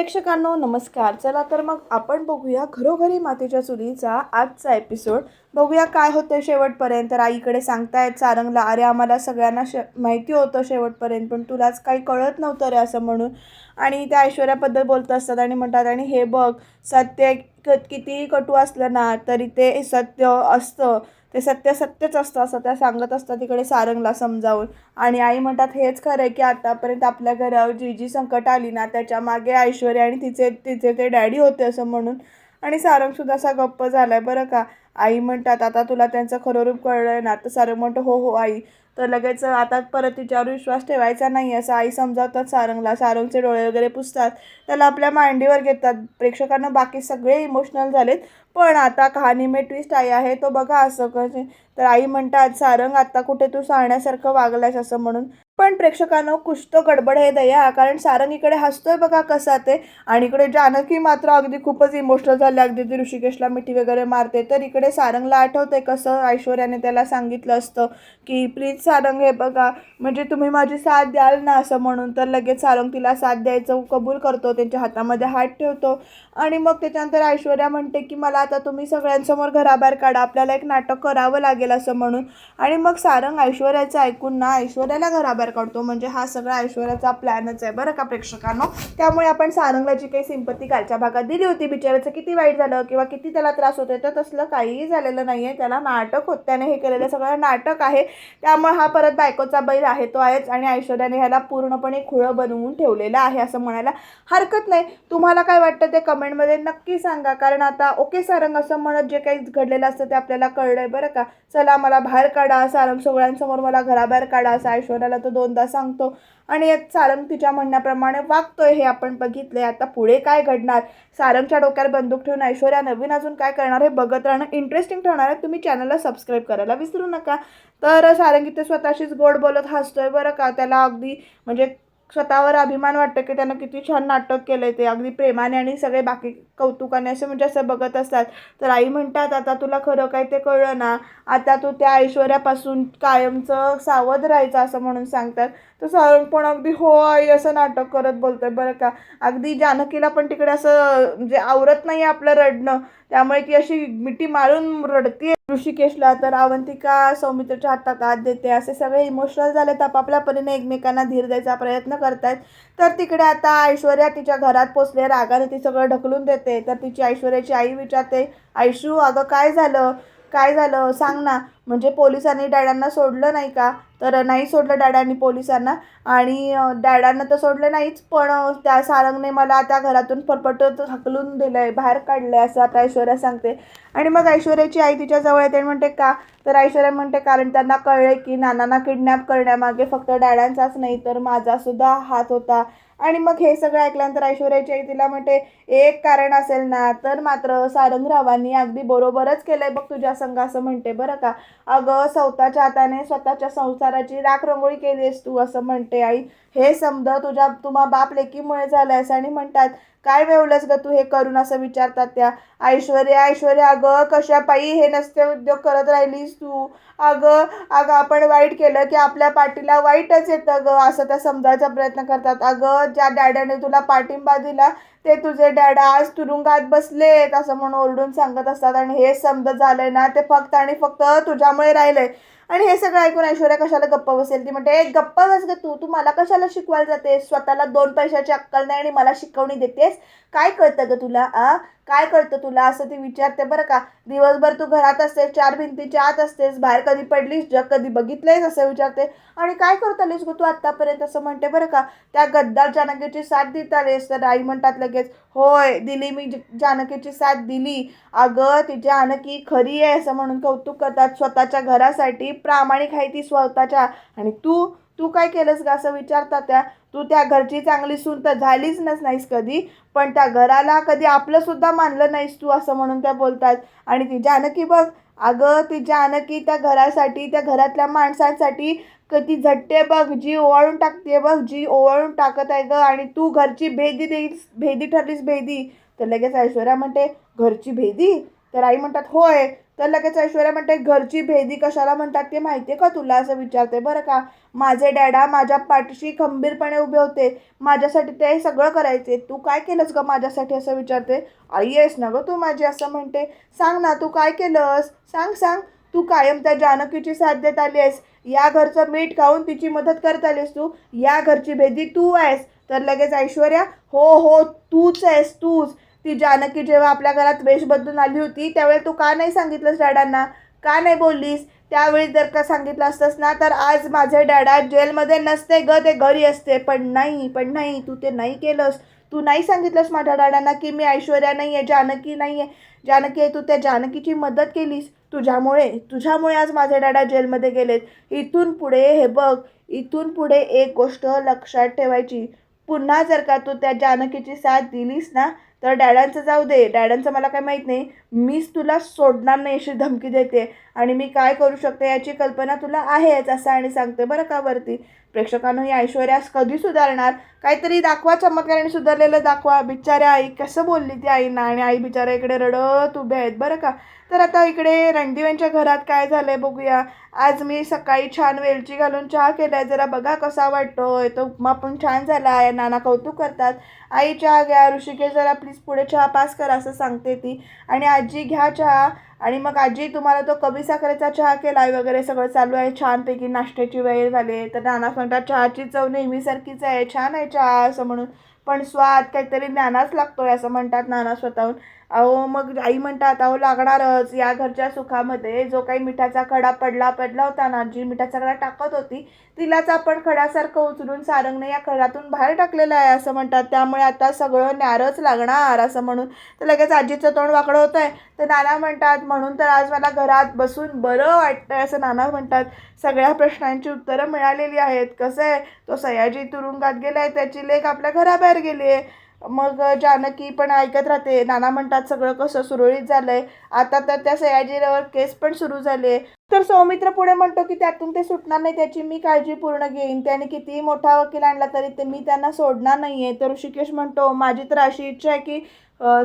प्रेक्षकांनो नमस्कार. चला तर मग आपण बघूया घरोघरी मातीच्या चुलीचा आजचा एपिसोड बघूया काय होतं शेवटपर्यंत. तर आईकडे सांगतायत सारंगला अरे आम्हाला सगळ्यांना श माहिती होतं शेवटपर्यंत पण तुलाच काही कळत नव्हतं रे असं म्हणून. आणि त्या ऐश्वर्याबद्दल बोलत असतात आणि म्हणतात आणि हे बघ सत्य क कितीही कटू असलं ना तरी ते सत्य असतं. ते सत्य सत्यच असतं असं त्या सांगत असतात तिकडे सारंगला समजावून. आणि आई म्हणतात हेच खरं आहे की आतापर्यंत आपल्या घरावर जी जी संकट आली ना त्याच्यामागे ऐश्वर्या आणि तिचे तिचे ते डॅडी होते असं म्हणून. आणि सारंगसुद्धा असा गप्प झाला आहे बरं का. आई म्हणतात आता तुला त्यांचं खरं रूप कळलं ना. तर सारंग म्हणतो हो हो आई. तर लगेच आता परत तिच्यावर विश्वास ठेवायचा नाही असं आई समजावतात सारंगला. सारंगचे डोळे वगैरे पुसतात. त्याला आपल्या मांडीवर घेतात. प्रेक्षकांना बाकी सगळे इमोशनल झालेत. पण आता कहाणी में ट्विस्ट आई आहे तो बघा असं कसे तर आई म्हणतात सारंग आता कुठे तू सांगण्यासारखं वागलायस असं म्हणून पण प्रेक्षकांनो कुछ गडबड आहे दया कारण सारंग इकडे हसतोय बघा कसा ते. आणि इकडे जानकी मात्र अगदी खूपच इमोशनल झाले. अगदी ती ऋषिकेशला मिठी वगैरे मारते. तर इकडे सारंगला आठवते कसं ऐश्वर्याने त्याला सांगितलं असतं की प्लीज सारंग हे बघा म्हणजे तुम्ही माझी साथ द्याल ना असं म्हणून. तर लगेच सारंग तिला साथ द्यायचं कबूल करतो. त्यांच्या हातामध्ये हात ठेवतो. आणि मग त्याच्यानंतर ऐश्वर्या म्हणते की मला आता तुम्ही सगळ्यांसमोर घराबाहेर काढा. आपल्याला एक नाटक करावं लागेल असं म्हणून. आणि मग सारंग ऐश्वर्याचं ऐकून ना ऐश्वर्याला घराबाहेर काढतो म्हणजे हा सगळा ऐश्वर्याचा प्लॅनच आहे बरं का प्रेक्षकांनो? त्यामुळे आपण सारंगला जी काही सिंपत्ती कालच्या भागात दिली होती. बिचाराचं किती वाईट झालं किंवा किती त्याला त्रास होतोय तर तसलं काहीही झालेलं नाही आहे त्याला नाटक होत. त्याने हे केलेलं सगळं नाटक आहे. त्यामुळे हा परत बायकोचा बैल आहे तो आहेच आणि ऐश्वर्याने ह्याला पूर्णपणे खुळं बनवून ठेवलेलं आहे असं म्हणायला हरकत नाही. तुम्हाला काय वाटतं ते कमेंटमध्ये नक्की सांगा. कारण आता ओके सारंग असं म्हणत जे काही घडलेलं असतं ते आपल्याला कळलं आहे बरं का. चला मला बाहेर काढा. सारंग सगळ्यांसमोर मला घराबाहेर काढा. असं ऐश्वर्याला तो दोनदा सांगतो. आणि सारंग तिच्या म्हणण्याप्रमाणे वागतोय हे आपण बघितलंय आता पुढे काय घडणार? सारंगच्या डोक्यावर बंदूक ठेवून ऐश्वर्या नवीन अजून काय करणार? हे बघत राहणं इंटरेस्टिंग ठरणार आहे. तुम्ही चॅनलला सबस्क्राईब करायला विसरू नका. तर सारंग इथे स्वतःशीच गोड बोलत हसतोय बरं का? त्याला अगदी म्हणजे स्वतःवर अभिमान वाटतं की त्यानं किती छान नाटक केलं आहे ते. अगदी प्रेमाने आणि सगळे बाकी कौतुकाने असं म्हणजे असं बघत असतात. तर आई म्हणतात आता तुला खरं काय ते कळलं ना? आता तू त्या ऐश्वर्यापासून कायमचं सावध राहायचं असं म्हणून सांगतात. तर सारंग पण अगदी हो आई असं नाटक करत बोलतोय बरं का? अगदी जानकीला पण तिकडे असं म्हणजे आवरत नाही आपलं रडणं. त्यामुळे ती अशी मिठी मारून रडते. ऋषिकेशला तर अवंतिका सौमित्रच्या हातात हात देते. असे सगळे इमोशनल झालेत. आपापल्या परीने एकमेकांना धीर द्यायचा प्रयत्न करतायत. तर तिकडे आता ऐश्वर्या तिच्या घरात पोचले. रागाने ती सगळं ढकलून देते. तर तिची ऐश्वर्याची आई विचारते ऐशू अगं काय झालं? काय झालं? सांग ना. म्हणजे पोलिसांनी डॅडांना सोडलं नाही का? तर नाही सोडलं डॅडांनी पोलिसांना. आणि डॅडांना तर सोडलं नाहीच पण त्या सारंगने मला त्या घरातून फरफटत हकलून दिलं आहे बाहेर काढलं आहे असं आता ऐश्वर्या सांगते. आणि मग ऐश्वर्याची आई तिच्या जवळ येते म्हणते का? तर ऐश्वर्या म्हणते कारण त्यांना कळले की नानांना किडनॅप करण्यामागे फक्त डॅडांचाच नाही तर माझासुद्धा हात होता. आणि मग हे सगळं ऐकल्यानंतर ऐश्वर्याची आई तिला म्हणते एक कारण असेल ना तर मात्र सारंगरावांनी अगदी बरोबरच केलंय बघ तुझ्या संघ असं म्हणते. बरं का? अगं स्वतःच्या हाताने स्वतःच्या संसाराची राख रंगोळी आहेस तू असं म्हणते. आई हे समज तुझ्या तुम्हा बाप लेकीमुळे झालं आहेस आणि म्हणतात. काय मिळवलंस ग तू हे करून असं विचारतात त्या? ऐश्वर्या ऐश्वर्या अगं कशा पायी हे नसते उद्योग करत राहिलीस तू? अगं अगं आपण वाईट केलं की आपल्या पाठीला वाईटच येतं गं असं त्या समजायचा प्रयत्न करतात. अगं ज्या डॅडाने तुला पाठिंबा दिला ते तुझे डॅडा आज तुरुंगात बसलेत असं म्हणून ओरडून सांगत असतात. आणि हे समजत झालंय ना ते फक्त आणि फक्त तुझ्यामुळे राहिलंय. आणि हे सगळं ऐकून ऐश्वर्या कशाला गप्प बसेल? ती म्हणते "ए, गप्प बस ग तू. तू मला कशाला शिकवायला जातेस? स्वतःला दोन पैशाची अक्कल नाही आणि मला शिकवणी देतेस? काय कळतं ग तुला आ? काय कळतं तुला? असं ती विचारते बरं का. दिवसभर तू घरात असतेस चार भिंतीच्या आत असतेस बाहेर कधी पडलीस जग कधी बघितलंयस? असं विचारते. आणि काय करत आलीस ग तू आत्तापर्यंत? असं म्हणते बरं का. त्या गद्दार जानकीची साथ देत आलीस तर आई म्हणतात लगेच. होय दिली मी जानकीची साथ दिली. अगं ती जानकी खरी आहे असं म्हणून कौतुक करतात स्वतःच्या घरासाठी. प्रामाणिक आहे ती स्वतःच्या. आणि तू तू काय केलंस का असं विचारतात त्या तू त्या घरची चांगली सून तर झालीच नस नाहीस कधी. पण त्या घराला कधी आपलं सुद्धा मानलं नाहीस तू असं म्हणून त्या बोलतात. आणि ती जानकी बघ अगं ती जानकी त्या घरासाठी त्या घरातल्या माणसांसाठी कधी झटते बघ जी ओवाळून टाकते बघ जी ओवाळून टाकत आहे ग. आणि तू घरची भेदी देईस भेदी ठरलीस भेदी. तर लगेच ऐश्वर्या म्हणते घरची भेदी? तर आई म्हणतात होय. तर लगेच ऐश्वर्या म्हणते घरची भेदी कशाला म्हणतात ते माहिती आहे का तुला? असं विचारते. बरं का माझे डॅडा माझ्या पाठीशी खंबीरपणे उभे होते. माझ्यासाठी ते सगळं करायचे. तू काय केलंस ग माझ्यासाठी? असं विचारते. आई आहेस ना गं तू माझी? असं म्हणते. सांग ना तू काय केलंस? सांग सांग. तू कायम त्या जानकीची साथ देत आली आहेस. या घरचं मीठ खाऊन तिची मदत करत आलीस तू. या घरची भेदी तू आहेस. तर लगेच ऐश्वर्या हो हो तूच आहेस तूच. ती जानकी जेव्हा आपल्या घरात वेश बदलून आली होती त्यावेळी तू का नाही सांगितलंस डॅडांना? का नाही बोललीस? त्यावेळी जर का सांगितलं असतंस ना तर आज माझे डॅडा जेलमध्ये नसते ग ते घरी असते. पण नाही पण नाही तू ते नाही केलंस. तू नाही सांगितलंस माझ्या डॅडांना की मी ऐश्वर्या नाही आहे जानकी नाही आहे जानकी आहे तू त्या जानकीची मदत केलीस? तुझ्यामुळे तुझ्यामुळे आज माझे डॅडा जेलमध्ये गेलेत. इथून पुढे हे बघ इथून पुढे एक गोष्ट लक्षात ठेवायची. पुन्हा जर का तू त्या जानकीची साथ दिलीस ना तर डॅडांचं जाऊ दे. डॅडांचं मला काय माहीत नाही. मीच तुला सोडणार नाही अशी धमकी देते. आणि मी काय करू शकते याची कल्पना तुला आहेच असं आणि सांगते बरं का वरती. प्रेक्षकांनो ही ऐश्वर्यास कधी सुधारणार? काहीतरी दाखवा चमत्काराने सुधारलेलं दाखवा. बिचाऱ्या आई कसं बोलली ती आईना आणि आई बिचाऱ्या इकडे रडत उभे आहेत बरं का? तर आता इकडे रणदिव्यांच्या घरात काय झालं आहे बघूया. आज मी सकाळी छान वेलची घालून चहा केलाय. जरा बघा कसा वाटतोय. तो उपमा पण छान झाला आहे. नाना कौतुक करतात. आई चहा घ्या. ऋषिकेश जरा प्लीज पुढे चहा पास करा असं सांगते ती. आणि आजी घ्या चहा. आणि मग आजी तुम्हाला तो कमी साखरेचा चहा केला आहे वगैरे सगळं चालू आहे. छानपैकी नाश्त्याची वेळ झाली आहे. तर नाना म्हणतात चहाची चव नेहमीसारखीच आहे. छान आहे चहा असं म्हणून. पण स्वाद काहीतरी ज्ञानाच लागतोय असं म्हणतात नाना स्वतःहून. अहो मग आई म्हणतात अहो लागणारच. या घरच्या सुखामध्ये जो काही मिठाचा खडा पडला पडला होता ना जी मिठाचा खडा टाकत होती तिलाच आपण खड्यासारखं उचलून सारंगने या खड्यातून बाहेर टाकलेलं आहे असं म्हणतात. त्यामुळे आता सगळं न्यारच लागणार असं म्हणून. तर लगेच आजीचं तोंड वाकडं होतं आहे तर नाना म्हणतात म्हणून तर आज मला घरात बसून बरं वाटतंय असं नाना म्हणतात. सगळ्या प्रश्नांची उत्तरं मिळालेली आहेत. कसं आहे? तो सयाजी तुरुंगात गेला आहे त्याची लेख आपल्या घराबाहेर गेली आहे. मग जानकी पण ऐकत राहते. नाना म्हणतात सगळं कसं सुरळीत झालं आहे आता तर त्या सयाजीवर केस पण सुरू झाले तर सौमित्र पुढे म्हणतो की त्यातून ते सुटणार नाही त्याची मी काळजी पूर्ण घेईन. त्याने कितीही मोठा वकील आणला तरी ते मी त्यांना सोडणार नाही आहे तर ऋषिकेश म्हणतो माझी तर अशी इच्छा आहे की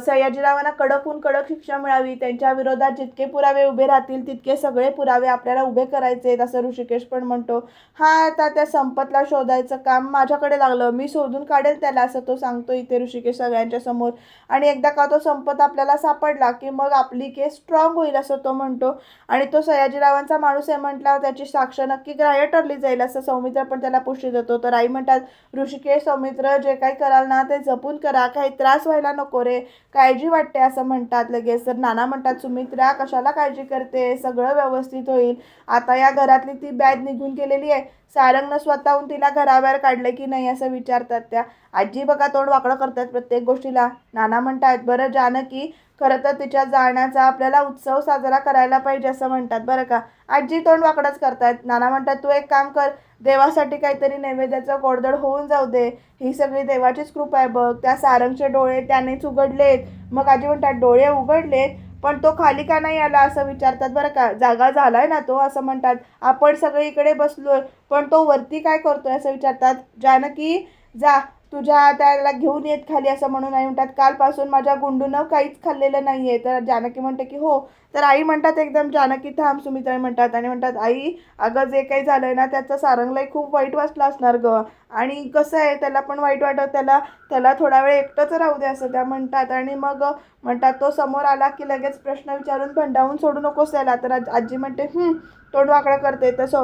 सयाजीरावांना कडकहून कडक शिक्षा मिळावी. त्यांच्या विरोधात जितके पुरावे उभे राहतील तितके सगळे पुरावे आपल्याला उभे करायचे आहेत असं ऋषिकेश पण म्हणतो. हा आता त्या संपतला शोधायचं काम माझ्याकडे लागलं. मी शोधून काढेल त्याला असं तो सांगतो इथे ऋषिकेश सगळ्यांच्या समोर. आणि एकदा का तो संपत आपल्याला सापडला की मग आपली केस स्ट्रॉंग होईल असं तो म्हणतो. आणि तो सयाजीराव गावांचा माणूस आहे म्हटल्यावर त्याची साक्ष नक्की ग्राह्य ठरली जाईल असं सौमित्र पण त्याला पुष्टी देतो. तर आई म्हणतात ऋषिकेश सौमित्र जे काही कराल ना ते जपून करा. काही त्रास व्हायला नको रे. काळजी वाटते असं म्हणतात लगेच. तर नाना म्हणतात सुमित्रा कशाला काळजी करते? सगळं व्यवस्थित होईल. आता या घरातली ती बॅग निघून गेलेली आहे. सारंगनं स्वतःहून तिला घराबाहेर काढलं की नाही असं विचारतात त्या. आजी बघा तोंड वाकडं करतात प्रत्येक गोष्टीला. नाना म्हणतात बरं जानकी खरं तर तिच्या जाण्याचा आपल्याला उत्सव साजरा करायला पाहिजे असं म्हणतात. बरं का? आजी तोंड वाकडंच करतायत. नाना म्हणतात तू एक काम कर देवासाठी काहीतरी नैवेद्याचं गोडधड होऊन जाऊ दे. ही सगळी देवाचीच कृपा आहे बघ. त्या सारंगचे डोळे त्यानेच उघडलेत मग आजी म्हणतात डोळे उघडलेत पण तो खाली का नाही आला असं विचारतात. बरं का? जागा झालाय ना तो? असं म्हणतात. आपण सगळे इकडे आहे पण तो वरती काय करतोय? असं विचारतात. जानकी जा तुझ्या त्याला घेऊन येत खाली असं म्हणून आई म्हणतात कालपासून माझ्या गुंडूनं काहीच खाल्लेलं नाही आहे तर जानकी म्हणते की हो. तर आई म्हणतात एकदम जानकी थांब सुमित्राई म्हणतात आणि म्हणतात आई अगं जे काही झालंय ना त्याचं सारंगलाही खूप वाईट वाचला असणार ग. आणि कसं आहे त्याला पण वाईट वाटत त्याला त्याला थोडा वेळ एकटंच राहू दे असं त्या म्हणतात. आणि मग म्हणतात तो समोर आला की लगेच प्रश्न विचारून भंडावून सोडू नकोस त्याला. तर आजी म्हणते तोंड वाकडं करते. तर सो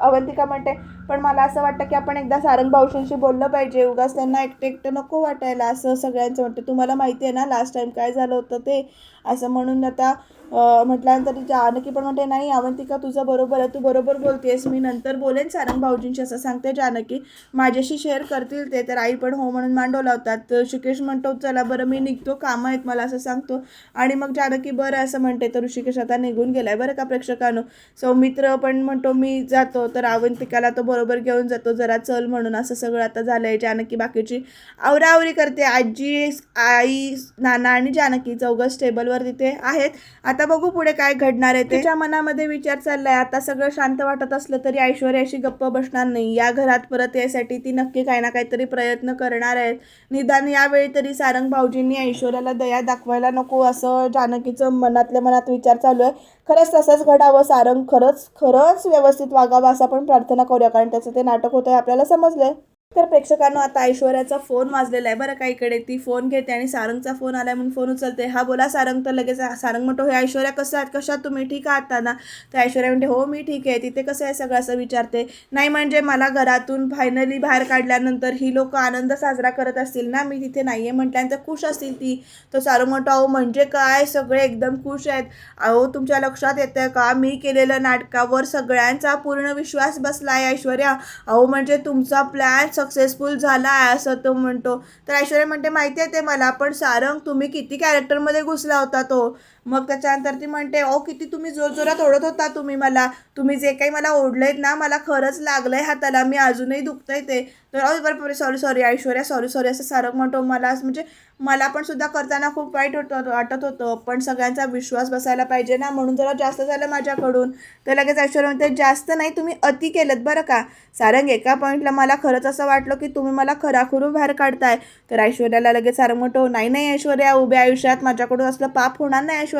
अवंतिका म्हणते पण मला असं वाटतं की आपण एकदा सारंग भाऊशींशी बोललं पाहिजे. उगाच त्यांना एकटं एकटं नको वाटायला. असं सगळ्यांचं वाटतं तुम्हाला माहिती आहे ना लास्ट टाईम काय झालं होतं ते? असं म्हणून आता म्हटल्यानंतर म्हटल्यानंतर जानकी पण म्हणते नाही अवंतिका तुझं बरोबर आहे तू बरोबर बोलतेस. मी नंतर बोलेन सारंग भाऊजींशी असं सांगते जानकी. माझ्याशी शेअर करतील ते तर आई पण हो म्हणून मांडव लावतात तर ऋषिकेश म्हणतो चला बरं मी निघतो. कामं आहेत मला असं सांगतो. आणि मग जानकी बरं असं म्हणते. तर ऋषिकेश आता निघून गेलाय बरं का प्रेक्षकांनो. सौमित्र पण म्हणतो मी जातो. तर अवंतिकाला तो बरोबर घेऊन जातो. जरा चल म्हणून असं सगळं आता झालंय जानकी बाकीची. आवराआवरी करते. आजी आई नाना आणि जानकी चौघं टेबलवर तिथे आहेत. आता बघू पुढे काय घडणार आहे त्याच्या मनामध्ये विचार चाललाय. आता सगळं शांत वाटत असलं तरी ऐश्वर्याशी गप्प बसणार नाही. या घरात परत यायसाठी ती नक्की काही ना काहीतरी प्रयत्न करणार आहेत निदान यावेळी तरी सारंग भाऊजींनी ऐश्वर्याला दया दाखवायला नको असं जानकीचं मनातल्या मनात विचार चालू आहे. खरंच तसंच घडावं सारंग. खरंच खरंच व्यवस्थित वागावं असं आपण प्रार्थना करूया. कारण त्याचं ते नाटक होतं आपल्याला समजलंय. तर प्रेक्षकांनो आता ऐश्वर्याचा फोन वाजलेला आहे बरं का इकडे. ती फोन घेते आणि सारंगचा फोन आलाय म्हणून फोन उचलते. हा बोला सारंग तर लगेच सारंग म्हणतो हे ऐश्वर्या कसं आहात? कशात तुम्ही? ठीक आहात ना? तर ऐश्वर्या म्हणते हो मी ठीक आहे. तिथे कसं आहे सगळं? असं विचारते. नाही म्हणजे मला घरातून फायनली बाहेर काढल्यानंतर ही लोक आनंद साजरा करत असतील ना? मी तिथे नाही आहे म्हटल्यानंतर खुश असतील ती. तर सारंग म्हणतो अहो म्हणजे काय? सगळे एकदम खुश आहेत. अहो तुमच्या लक्षात येतं का? मी केलेलं नाटकावर सगळ्यांचा पूर्ण विश्वास बसला आहे ऐश्वर्या. अहो म्हणजे तुमचा प्लॅन सक्सेसफुल झाला आहे असं तो म्हणतो. तर ऐश्वर्या म्हणते माहिती आहे ते मला पण सारंग तुम्ही किती कॅरेक्टरमध्ये घुसला होता तो? मग त्याच्यानंतर ती म्हणते ओ किती तुम्ही जोरजोरात ओढत होता तुम्ही मला. तुम्ही जे काही मला ओढलंयत ना मला खरंच लागलंय हाताला. मी अजूनही दुखतंय ते. तर अहो बरं sorry sorry Aishwarya sorry sorry असं सारंग म्हणतो मला. म्हणजे मला पण सुद्धा करताना खूप वाईट होतं वाटत होतं. पण सगळ्यांचा विश्वास बसायला पाहिजे ना म्हणून जरा जास्त झालं माझ्याकडून. तर लगेच ऐश्वर्या म्हणते जास्त नाही तुम्ही अति केलं बरं का. सारंग एका पॉईंटला मला खरंच असं वाटलं की तुम्ही मला खराखुरू बाहेर काढताय. तर ऐश्वर्याला लगेच सारंग म्हणतो नाही नाही ऐश्वर्या उभ्या आयुष्यात माझ्याकडून असलं पाप होणार नाही ऐश्वर्या.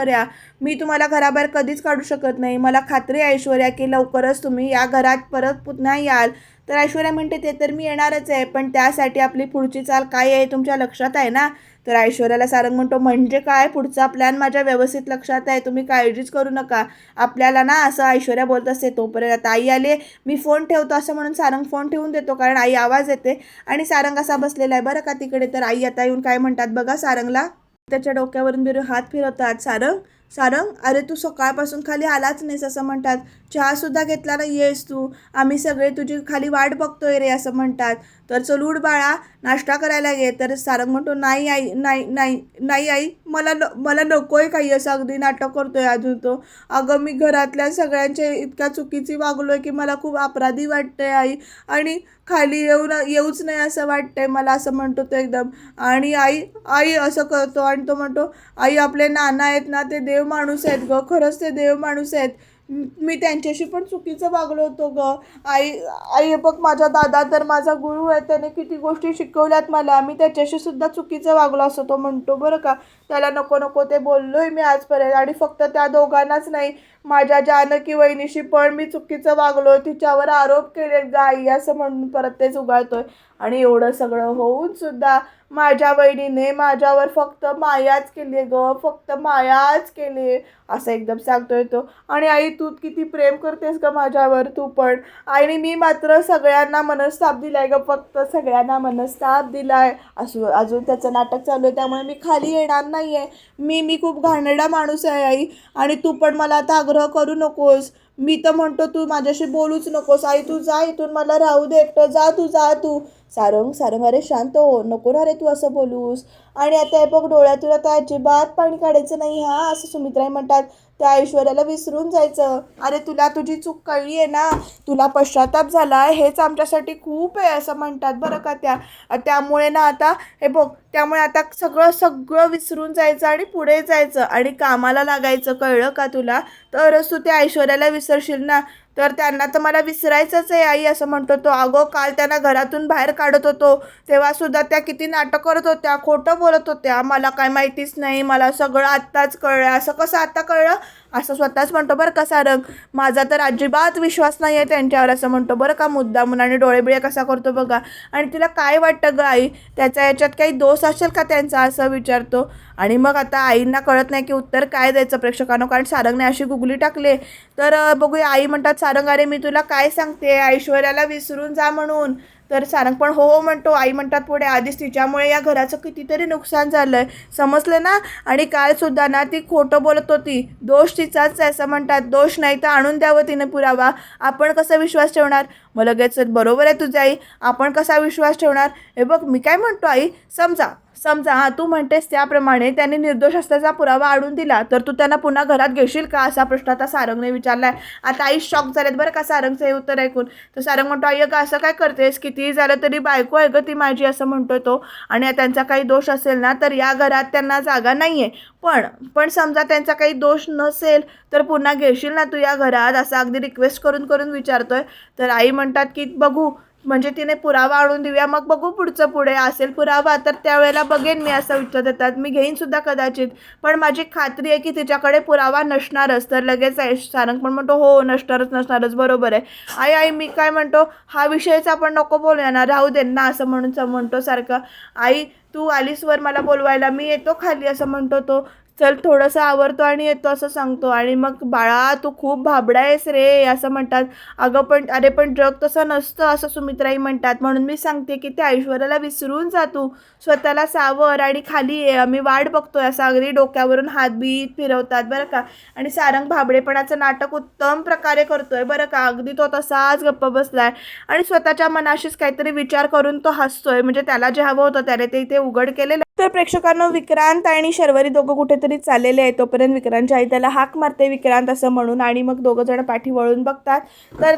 मी तुम्हाला घराबाहेर कधीच काढू शकत नाही. मला खात्री आहे ऐश्वर्या की लवकरच तुम्ही या घरात परत पुन्हा याल. तर ऐश्वर्या म्हणते ते तर मी येणारच आहे पण त्यासाठी आपली पुढची चाल काय आहे तुमच्या लक्षात आहे ना? तर ऐश्वर्याला सारंग म्हणतो म्हणजे काय? पुढचा प्लॅन माझ्या व्यवस्थित लक्षात आहे. तुम्ही काळजीच करू नका. आपल्याला ना असं ऐश्वर्या बोलत असते तोपर्यंत आता आई आले मी फोन ठेवतो असं म्हणून सारंग फोन ठेवून देतो कारण आई आवाज येते आणि सारंग असा बसलेला आहे. बरं का तिकडे? तर आई आता येऊन काय म्हणतात बघा सारंगला. त्याच्या डोक्यावरून बिरू हात फिरवतात. सारंग सारंग अरे तू सकाळपासून खाली आलाच नाहीस असं म्हणतात. चहासुद्धा घेतला नाही आहेस तू. आम्ही सगळे तुझी खाली वाट बघतोय रे असं म्हणतात. तर चल उठ बाळा नाश्ता करायला घे तर सारंग म्हणतो नाही आई नाही नाही नाही आई मला न मला नको आहे काही असं. अगदी नाटक करतोय अजून तो. अगं मी घरातल्या सगळ्यांच्या इतक्या चुकीची वागलो आहे की मला खूप अपराधी वाटतंय आई. आणि खाली येऊ येऊच नाही असं वाटतंय मला असं म्हणतो तो एकदम. आणि आई आई असं करतो आणि तो म्हणतो आई आपले नाना आहेत ना ते देव माणूस आहेत ग. खरंच ते देव माणूस आहेत. मी त्यांच्याशी पण चुकीचं वागलो होतो ग. आई आई बघ माझा दादा तर माझा गुरु आहे त्याने किती गोष्टी शिकवल्यात मला. मी त्याच्याशी सुद्धा चुकीचं वागलो असं तो म्हणतो बरं का. त्याला नको नको ते बोललोय मी आजपर्यंत. आणि फक्त त्या दोघांनाच नाही माझ्या जानकी वहिनीशी पण मी चुकीचं वागलो तिच्यावर आरोप केले गाई असं म्हणून परत तेच उगाळतोय. आणि एवढं सगळं होऊन सुद्धा माझ्या वहिनीने माझ्यावर फक्त मायाच केली ग फक्त मायाच केली असं एकदम सांगतोय तो. आणि आई तू किती प्रेम करतेस ग माझ्यावर तू पण. आणि मी मात्र सगळ्यांना मनस्ताप दिलाय ग फक्त सगळ्यांना मनस्ताप दिलाय. असू अजून त्याचं नाटक चालू आहे त्यामुळे मी खाली येणार नाही आहे मी मी खूप घाणेरडा माणूस आहे आई. आणि तू पण मला आता आग्रह करू नकोस. मी तर म्हणतो तू माझ्याशी बोलूच नकोस. आई तू जा इथून. मला राहू दे. एकटं जा तू जा तू. सारंग सारंग अरे शांत हो नको ना रे तू असं बोलूस. आणि आता हे बघ डोळ्यातून आता अजिबात पाणी काढायचं नाही हा असं सुमित्राई म्हणतात. त्या ऐश्वर्याला विसरून जायचं. अरे तुला तुझी चूक कळली आहे ना? तुला पश्चाताप झाला हेच आमच्यासाठी खूप आहे असं म्हणतात बरं का त्या. त्यामुळे ना आता हे बघ त्यामुळे आता सगळं सगळं विसरून जायचं आणि पुढे जायचं आणि कामाला लागायचं. कळलं का तुला? तरच तू त्या ऐश्वर्याला विसरशील ना. तर त्यांना तर मला विसरायचंच आहे आई असं म्हणतो तो अगो काल त्यांना घरातून बाहेर काढत होतो. तेव्हासुद्धा त्या किती नाटक करत होत्या खोटं बोलत होत्या. मला काय माहितीच नाही मला सगळं आत्ताच कळलं. असं कसं आत्ता कळलं? असं स्वतःच म्हणतो बरं का सारंग? माझा तर अजिबात विश्वास नाही आहे त्यांच्यावर असं म्हणतो बरं का मुद्दा आणि डोळेबिळे कसा करतो बघा. आणि तिला काय वाटतं ग आई? त्याच्या याच्यात काही दोष असेल का त्यांचा असं विचारतो. आणि मग आता आईंना कळत नाही की उत्तर काय द्यायचं प्रेक्षकांना कारण सारंगने अशी गुगली टाकले. तर बघूया आई म्हणतात सारंग अरे मी तुला काय सांगते? ऐश्वर्याला विसरून जा म्हणून. तर सारंग पण हो हो म्हणतो आई म्हणतात पुढे आधीच तिच्यामुळे या घराचं कितीतरी नुकसान झालं आहे समजलं ना? आणि कालसुद्धा ना ती खोटं बोलत होती. दोष तिचाच आहे असं म्हणतात. दोष नाही तर आणून द्यावं तिने पुरावा. आपण कसा विश्वास ठेवणार? मग लगेच बरोबर आहे तुझी आई. आपण कसा विश्वास ठेवणार? हे बघ मी काय म्हणतो आई? समजा समजा हां तू म्हणतेस त्याप्रमाणे त्यांनी निर्दोष असल्याचा पुरावा आणून दिला तर तू त्यांना पुन्हा घरात घेशील का? असा प्रश्न आता सारंगने विचारलाय. आता आई शॉक झालेत बरं का सारंगचं हे उत्तर ऐकून? तर सारंग म्हणतो आई का असं काय करतेस? कितीही झालं तरी बायको आहे गं ती माझी असं म्हणतोय तो. आणि त्यांचा काही दोष असेल ना तर या घरात त्यांना जागा नाही आहे पण पण समजा त्यांचा काही दोष नसेल तर पुन्हा घेशील ना तू या घरात? असं अगदी रिक्वेस्ट करून करून विचारतोय. तर आई म्हणतात की बघू म्हणजे तिने पुरावा आणून देऊया मग बघू पुढचं पुढे असेल पुरावा तर त्यावेळेला बघेन मी असं विचार देतात. मी घेईन सुद्धा कदाचित पण माझी खात्री आहे की तिच्याकडे पुरावा नसणारच. तर लगेच आहे सारंग पण म्हणतो हो नसणारच नसणारच बरोबर आहे. आई आई मी काय म्हणतो हा विषयच आपण नको बोलूया ना राहू दे ना असं म्हणून म्हणतो सारखं. आई तू आलीस वर मला बोलवायला मी येतो खाली असं म्हणतो तो. चल थोडंसं आवरतो आणि येतो असं सांगतो. आणि मग बाळा तू खूप भाबडा आहेस रे असं म्हणतात. अगं पण अरे पण जग तसं नसतं असं सुमित्राई म्हणतात. म्हणून मी सांगते की त्या ऐश्वर्याला विसरून जा तू. स्वतःला सावर आणि खाली ये. आम्ही वाट बघतोय. असं अगदी डोक्यावरून हातबीत फिरवतात बरं का? आणि सारंग भाबडेपणाचं नाटक उत्तम प्रकारे करतोय बरं का? अगदी तो तसाच गप्प बसलाय. आणि स्वतःच्या मनाशीच काहीतरी विचार करून तो हसतोय. म्हणजे त्याला जे हवं होतं त्याने ते इथे उघड केलेलं तर प्रेक्षकांना विक्रांत आणि शर्वरी दोघं कुठेतरी चाललेले आहे. तोपर्यंत विक्रांतच्या आई त्याला हाक मारते विक्रांत असं म्हणून आणि मग दोघं जण पाठी वळून बघतात. तर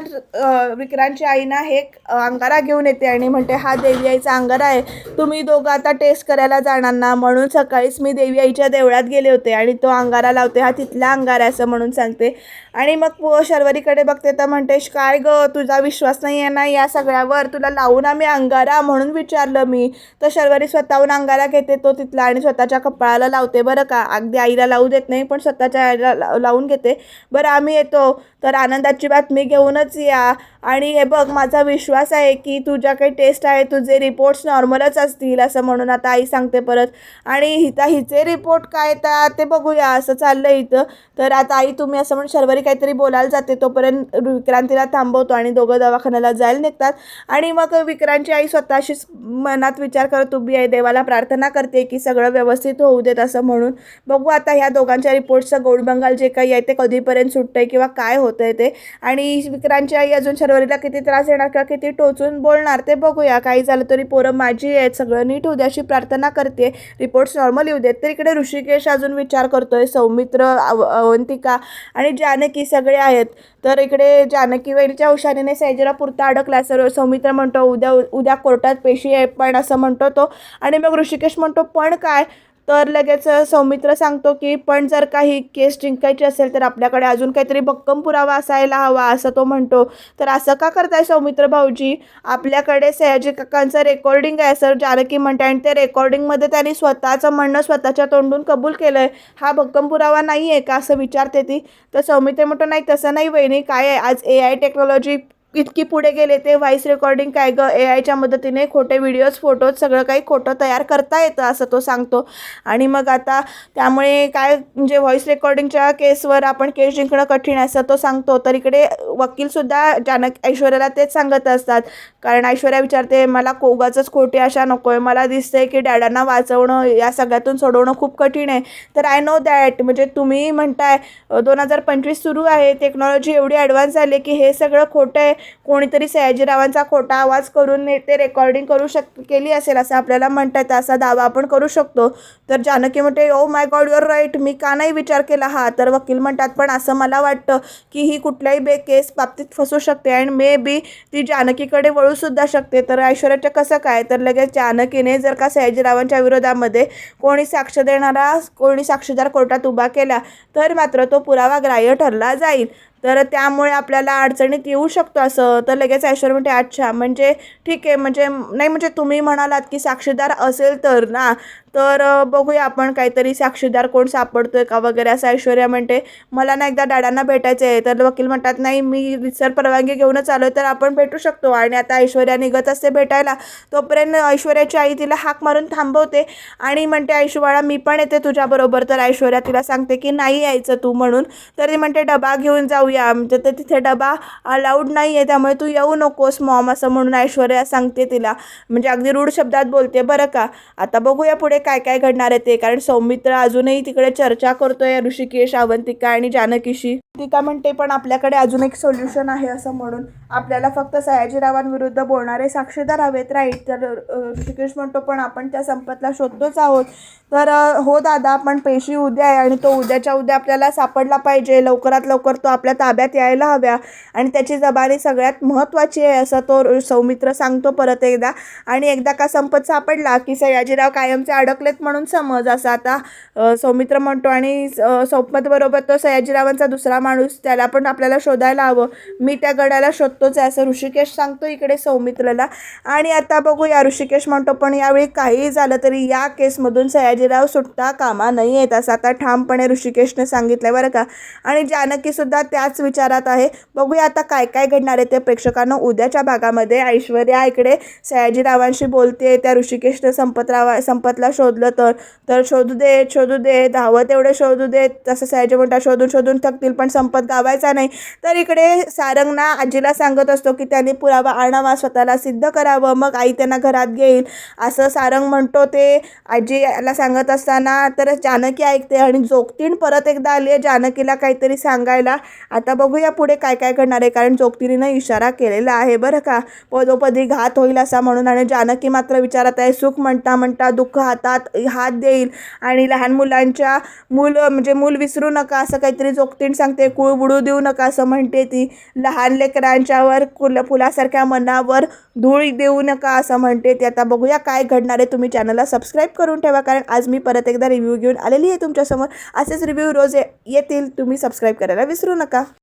विक्रांतच्या विक्रांतची हे अंगारा घेऊन येते आणि म्हणते हा देवी आईचा अंगारा आहे. तुम्ही दोघं आता टेस्ट करायला जाणार ना. म्हणून सकाळीच मी देवी आईच्या देवळात गेले होते आणि तो अंगारा लावते हा तिथला अंगारा आहे असं म्हणून सांगते. आणि मग शर्वरीकडे बघते तर म्हणते काय ग तुझा विश्वास नाही आहे ना या सगळ्यावर? तुला लावून आम्ही अंगारा म्हणून विचारलं मी. तर शर्वरी स्वतःहून अंगारा घेते तो तिथला आणि स्वतःच्या कपाळाला लावते बरं का? अगदी आईला लावू देत नाही पण स्वतःच्या आईला लावून घेते. बरं आम्ही येतो. तर आनंदाची बातमी घेऊनच या. आणि हे बघ माझा विश्वास आहे की तुझ्या काही टेस्ट आहे तुझे रिपोर्ट्स नॉर्मलच असतील असं म्हणून आता आई सांगते परत. आणि हिता हिचे रिपोर्ट काय येतात ते बघूया असं चाललं इथं. तर आता आई तुम्ही असं म्हणून शर्वरी काहीतरी बोलायला जाते तोपर्यंत विक्रांतीला थांबवतो आणि दोघं दवाखान्याला जायला निघतात. आणि मग विक्रांतची आई स्वतःशीच मनात विचार करत उभी आहे देवाला प्रार्थना करते की सगळं व्यवस्थित होऊ देत असं म्हणून. बघू आता ह्या दोघांच्या रिपोर्टचं गोडबंगाल जे काही आहे ते कधीपर्यंत सुटतंय किंवा काय होतं होतंय ते. आणि विक्रांतची आई अजून शर्वरीला किती त्रास देणार किंवा किती टोचून बोलणार ते बघूया. काही झालं तरी पोरं माझी आहेत सगळं नीट होऊ दे अशी प्रार्थना करते. रिपोर्ट्स नॉर्मल येऊ देत. तर इकडे ऋषिकेश अजून विचार करतोय सौमित्र अव अवंतिका आणि जानकी सगळे आहेत. तर इकडे जानकी वैरीच्या हुशारीने सैजरा पुरता अडकला सर्व सौमित्र म्हणतो उद्या उद्या कोर्टात पेशी आहे पण असं म्हणतो तो. आणि मग ऋषिकेश म्हणतो पण काय? तर लगेच सौमित्र सांगतो की पण जर काही केस जिंकायची असेल तर आपल्याकडे अजून काहीतरी भक्कम पुरावा असायला हवा असं तो म्हणतो. तर असं का करताय सौमित्र भाऊजी? आपल्याकडे सयाजी काकांचं रेकॉर्डिंग आहे सर जानकी म्हणते आणि ते रेकॉर्डिंगमध्ये त्यांनी स्वतःचं म्हणणं स्वतःच्या तोंडून कबूल केलं आहे हा भक्कम पुरावा नाही आहे का? असं विचारते ती. तर सौमित्र म्हणतो नाही तसं नाही वहिनी. काय आहे? आज ए आय टेक्नॉलॉजी इतकी पुढे गेले ते व्हॉइस रेकॉर्डिंग काय गं? ए आयच्या मदतीने खोटे व्हिडिओज फोटोज सगळं काही खोटं तयार करता येतं असं तो सांगतो. आणि मग आता त्यामुळे काय म्हणजे व्हॉइस रेकॉर्डिंगच्या केसवर आपण केस जिंकणं कठीण असं तो सांगतो. तर इकडे वकीलसुद्धा जानक ऐश्वर्याला तेच सांगत असतात. कारण ऐश्वर्या विचारते मला कोगाचंच खोटी आशा नको आहे मला दिसतंय की डॅडांना वाचवणं या सगळ्यातून सोडवणं खूप कठीण आहे. तर आय नो दॅट म्हणजे तुम्ही म्हणताय दोन हजार पंचवीस सुरू आहे. टेक्नॉलॉजी एवढी ॲडव्हान्स झाली की हे सगळं खोटं आहे. कोणीतरी सयाजीरावांचा खोटा आवाज करून ते रेकॉर्डिंग करू शक केली असेल असं आपल्याला म्हणता येतं असा दावा आपण करू शकतो. तर जानकी म्हणते oh my God your right मी का नाही विचार केला हा? तर वकील म्हणतात पण असं मला वाटतं की ही कुठल्याही बे केस बाबतीत फसू शकते आणि मे बी ती जानकीकडे वळूसुद्धा शकते. तर ऐश्वर्याचं कसं काय? तर लगेच जानकीने जर का सयाजीरावांच्या विरोधामध्ये कोणी साक्ष देणारा कोणी साक्षीदार कोर्टात उभा केला तर मात्र तो पुरावा ग्राह्य ठरला जाईल. तर त्यामुळे आपल्याला अडचणीत येऊ शकतो असं. तर लगेच ऐश्वर म्हणते अच्छा म्हणजे ठीक आहे म्हणजे नाही म्हणजे तुम्ही म्हणालात की साक्षीदार असेल तर ना तर बघूया आपण काहीतरी साक्षीदार कोण सापडतोय का वगैरे असं ऐश्वर्या म्हणते मला ना एकदा डॅडांना भेटायचं आहे. तर वकील म्हणतात नाही मी रिसर परवानगी घेऊनच आलो तर आपण भेटू शकतो. आणि आता ऐश्वर्या निघत असते भेटायला. तोपर्यंत ऐश्वर्याची आई तिला हाक मारून थांबवते आणि म्हणते ऐश्वर्या मी पण येते तुझ्याबरोबर तर ऐश्वर्या तिला सांगते की नाही यायचं तू म्हणून. तर ती म्हणते डबा घेऊन जाऊया. म्हणजे तर तिथे डबा अलाउड नाही आहे त्यामुळे तू येऊ नकोस मॉम असं म्हणून ऐश्वर्या सांगते तिला. म्हणजे अगदी रूढ शब्दात बोलते बरं का आता बघूया पुढे काय काय घडणार आहे ते? कारण सौमित्र अजूनही तिकडे चर्चा करतोय ऋषिकेश अवंतिका आणि जानकीशी. ती म्हणते पण आपल्याकडे अजून एक सोल्युशन आहे असं म्हणून. आपल्याला फक्त सयाजीरावांविरुद्ध बोलणारे साक्षीदार हवेत राईट तर ऋषिकेश म्हणतो पण आपण त्या संपतला शोधतोच आहोत. तर हो दादा पण पेशी उद्या आहे आणि तो उद्याच्या उद्या आपल्याला सापडला पाहिजे. लवकरात लवकर तो आपल्या ताब्यात यायला हव्या आणि त्याची जबानी सगळ्यात महत्त्वाची आहे असं तो सौमित्र सांगतो परत एकदा. आणि एकदा का संपत सापडला की सयाजीराव कायमचे अडकलेत म्हणून समज. असं आता सौमित्र म्हणतो आणि सौपतबरोबर तो सयाजीरावांचा दुसरा माणूस त्याला पण आपल्याला शोधायला हवं. मी त्या गडाला शोधतोच आहे असं ऋषिकेश सांगतो इकडे सौमित्रला. आणि आता बघूया ऋषिकेश म्हणतो पण यावेळी काहीही झालं तरी या केसमधून सयाजीराव सुटता कामा नाही येत असं आता ठामपणे ऋषिकेशने सांगितलं बरं का. आणि जानकीसुद्धा त्याच विचारात आहे. बघूया आता काय काय घडणार आहे ते प्रेक्षकांना उद्याच्या भागामध्ये. ऐश्वर्या इकडे सयाजीरावांशी बोलते त्या ऋषिकेशने संपतरावा संपतला शोधलं तर. तर शोधू दे शोधू दे धावत एवढे शोधू देत तसं सयाजी म्हणता शोधून शोधून थकतील पण संपत गावायचा नाही. तर इकडे सारंगना आजीला सांगत असतो की त्यांनी पुरावा आणावा स्वतःला सिद्ध करावं मग आई त्यांना घरात घेईल. असं सारंग म्हणतो ते. आजीला सांगत असताना तर जानकी ऐकते आणि जोगतीण परत एकदा आली आहे जानकीला काहीतरी सांगायला. आता बघूया पुढे काय काय घडणार आहे कारण जोगतीनं इशारा केलेला आहे बरं का. पदोपदी घात होईल असा म्हणून आणि जानकी मात्र विचारत आहे सुख म्हणता म्हणता दुःख हातात हात देईल. आणि लहान मुलांच्या मूल म्हणजे मूल विसरू नका असं काहीतरी जोगतीण सांगते. कुळ बुडू देऊ नका असं म्हणते ती. लहान लेकरांच्यावर कुल फुलासारख्या मनावर धूळ देऊ नका असं म्हणते ती. आता बघूया काय घडणार आहे. तुम्ही चॅनलला सबस्क्राईब करून ठेवा कारण आज मी परत एकदा रिव्ह्यू घेऊन आलेली आहे तुमच्यासमोर. असेच रिव्ह्यू रोज येतील. तुम्ही सबस्क्राईब करायला विसरू नका.